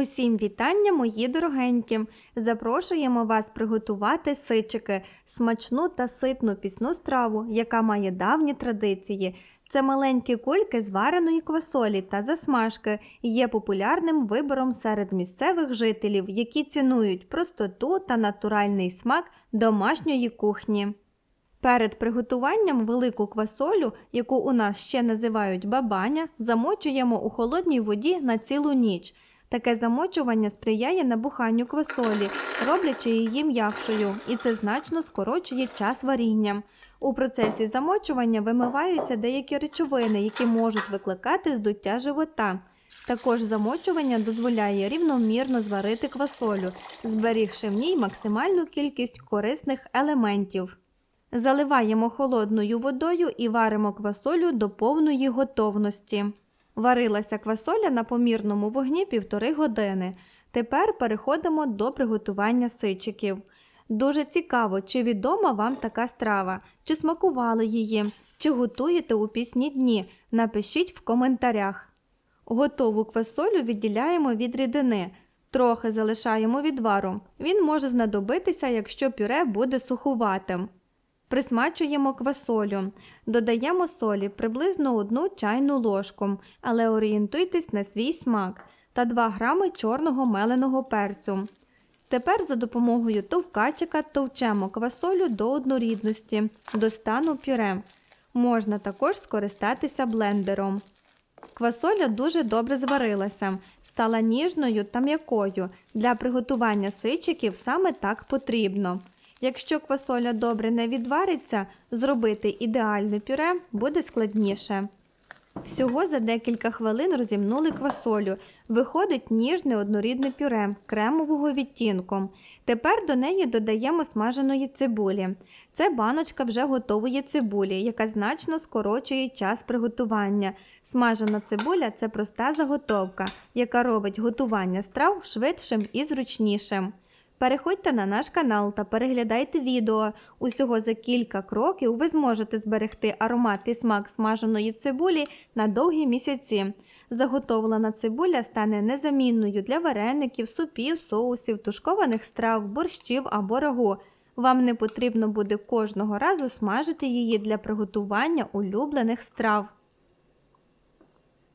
Усім вітання, мої дорогенькі! Запрошуємо вас приготувати сичики, смачну та ситну пісну страву, яка має давні традиції. Це маленькі кульки з вареної квасолі та засмажки і є популярним вибором серед місцевих жителів, які цінують простоту та натуральний смак домашньої кухні. Перед приготуванням велику квасолю, яку у нас ще називають бабаня, замочуємо у холодній воді на цілу ніч. Таке замочування сприяє набуханню квасолі, роблячи її м'якшою, і це значно скорочує час варіння. У процесі замочування вимиваються деякі речовини, які можуть викликати здуття живота. Також замочування дозволяє рівномірно зварити квасолю, зберігши в ній максимальну кількість корисних елементів. Заливаємо холодною водою і варимо квасолю до повної готовності. Варилася квасоля на помірному вогні півтори години. Тепер переходимо до приготування сичиків. Дуже цікаво, чи відома вам така страва, чи смакували її, чи готуєте у пісні дні. Напишіть в коментарях. Готову квасолю відділяємо від рідини, трохи залишаємо відвару. Він може знадобитися, якщо пюре буде сухуватим. Присмачуємо квасолю, додаємо солі приблизно одну чайну ложку, але орієнтуйтесь на свій смак та 2 грами чорного меленого перцю. Тепер за допомогою товкачика товчемо квасолю до однорідності, до стану пюре. Можна також скористатися блендером. Квасоля дуже добре зварилася, стала ніжною та м'якою. Для приготування сичиків саме так потрібно. Якщо квасоля добре не відвариться, зробити ідеальне пюре буде складніше. Всього за декілька хвилин розімнули квасолю. Виходить ніжне однорідне пюре кремового відтінку. Тепер до неї додаємо смаженої цибулі. Це баночка вже готової цибулі, яка значно скорочує час приготування. Смажена цибуля це проста заготовка, яка робить готування страв швидшим і зручнішим. Переходьте на наш канал та переглядайте відео. Усього за кілька кроків ви зможете зберегти аромат і смак смаженої цибулі на довгі місяці. Заготовлена цибуля стане незамінною для вареників, супів, соусів, тушкованих страв, борщів або рагу. Вам не потрібно буде кожного разу смажити її для приготування улюблених страв.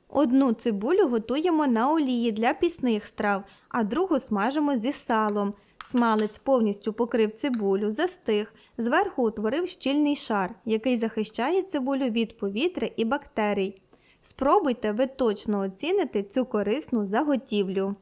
Одну цибулю готуємо на олії для пісних страв, а другу смажимо зі салом. Смалець повністю покрив цибулю, застиг, зверху утворив щільний шар, який захищає цибулю від повітря і бактерій. Спробуйте, ви точно оціните цю корисну заготівлю.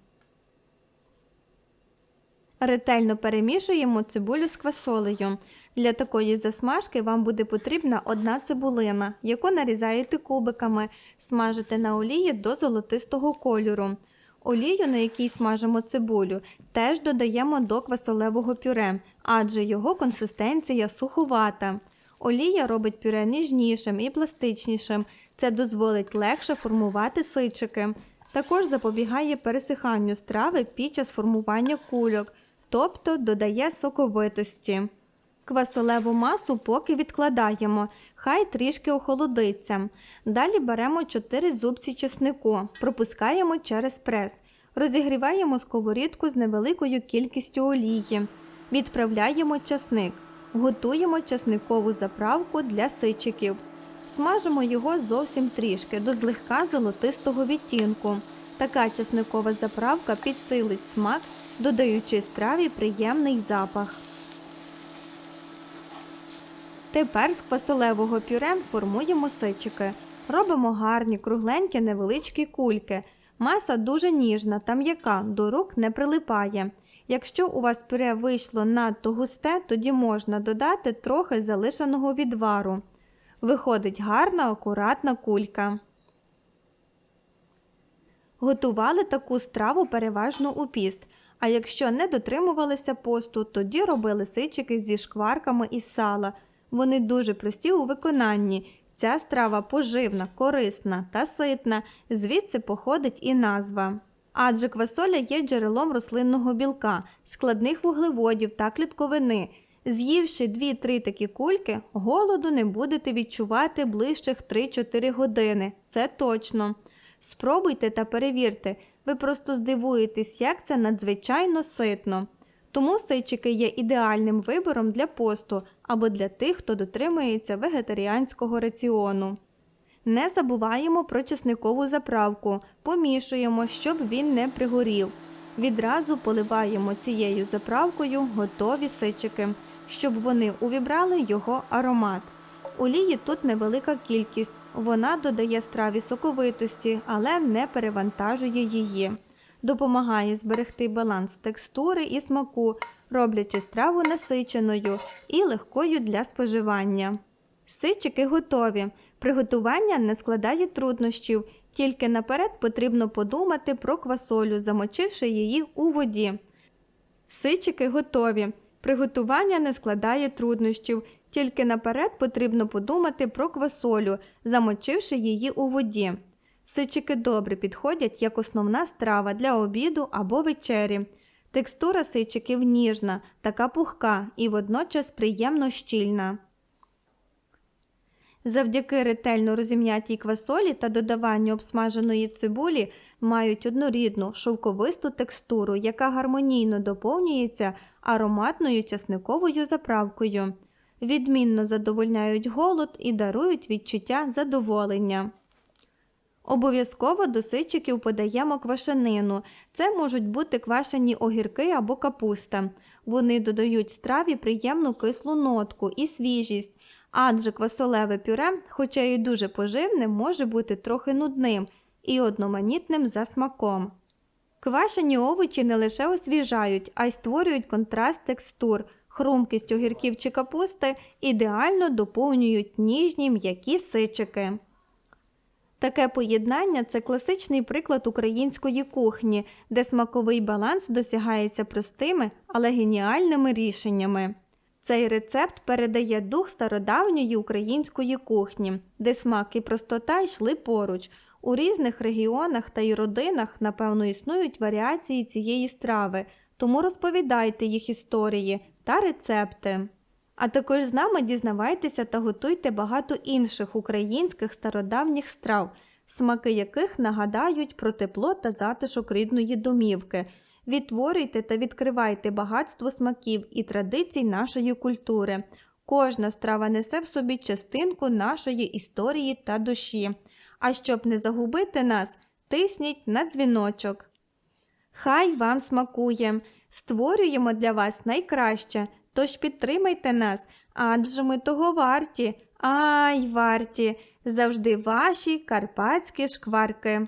Ретельно перемішуємо цибулю з квасолею. Для такої засмажки вам буде потрібна одна цибулина, яку нарізаєте кубиками, смажите на олії до золотистого кольору. Олію, на якій смажимо цибулю, теж додаємо до квасолевого пюре, адже його консистенція суховата. Олія робить пюре ніжнішим і пластичнішим. Це дозволить легше формувати сичики. Також запобігає пересиханню страви під час формування кульок, тобто додає соковитості. Квасолеву масу поки відкладаємо, хай трішки охолодиться. Далі беремо 4 зубці чеснику, пропускаємо через прес. Розігріваємо сковорідку з невеликою кількістю олії. Відправляємо часник. Готуємо часникову заправку для сичиків. Смажимо його зовсім трішки до злегка золотистого відтінку. Така часникова заправка підсилить смак, додаючи страві приємний запах. Тепер з квасолевого пюре формуємо сичики. Робимо гарні кругленькі невеличкі кульки. Маса дуже ніжна та м'яка, до рук не прилипає. Якщо у вас пюре вийшло надто густе, тоді можна додати трохи залишеного відвару. Виходить гарна, акуратна кулька. Готували таку страву переважно у піст. А якщо не дотримувалися посту, тоді робили сичики зі шкварками із сала. Вони дуже прості у виконанні. Ця страва поживна, корисна та ситна, звідси походить і назва. Адже квасоля є джерелом рослинного білка, складних вуглеводів та клітковини. З'ївши 2-3 такі кульки, голоду не будете відчувати ближчих 3-4 години. Це точно. Спробуйте та перевірте, Ви просто здивуєтесь, як це надзвичайно ситно. Тому сичики є ідеальним вибором для посту або для тих, хто дотримується вегетаріанського раціону. Не забуваємо про чесникову заправку, помішуємо, щоб він не пригорів. Відразу поливаємо цією заправкою готові сичики, щоб вони увібрали його аромат. Олії тут невелика кількість, вона додає страві соковитості, але не перевантажує її. Допомагає зберегти баланс текстури і смаку, роблячи страву насиченою і легкою для споживання. Сичики готові. Приготування не складає труднощів, тільки наперед потрібно подумати про квасолю, замочивши її у воді. Сичики готові. Приготування не складає труднощів, тільки наперед потрібно подумати про квасолю, замочивши її у воді. Сичики добре підходять як основна страва для обіду або вечері. Текстура сичиків ніжна, така пухка і водночас приємно щільна. Завдяки ретельно розім'ятій квасолі та додаванню обсмаженої цибулі мають однорідну шовковисту текстуру, яка гармонійно доповнюється ароматною часниковою заправкою. Відмінно задовольняють голод і дарують відчуття задоволення. Обов'язково до сичиків подаємо квашенину. Це можуть бути квашені огірки або капуста. Вони додають страві приємну кислу нотку і свіжість, адже квасолеве пюре, хоча й дуже поживним, може бути трохи нудним і одноманітним за смаком. Квашені овочі не лише освіжають, а й створюють контраст текстур. Хрумкість огірків чи капусти ідеально доповнюють ніжні м'які сичики. Таке поєднання це класичний приклад української кухні, де смаковий баланс досягається простими, але геніальними рішеннями. Цей рецепт передає дух стародавньої української кухні, де смак і простота йшли поруч. У різних регіонах та й родинах, напевно, існують варіації цієї страви, тому розповідайте їх історії та рецепти. А також з нами дізнавайтеся та готуйте багато інших українських стародавніх страв, смаки яких нагадають про тепло та затишок рідної домівки. Відтворюйте та відкривайте багатство смаків і традицій нашої культури. Кожна страва несе в собі частинку нашої історії та душі. А щоб не загубити нас, тисніть на дзвіночок. Хай вам смакує! Створюємо для вас найкраще, тож підтримайте нас, адже ми того варті, ай варті, завжди ваші карпатські шкварки.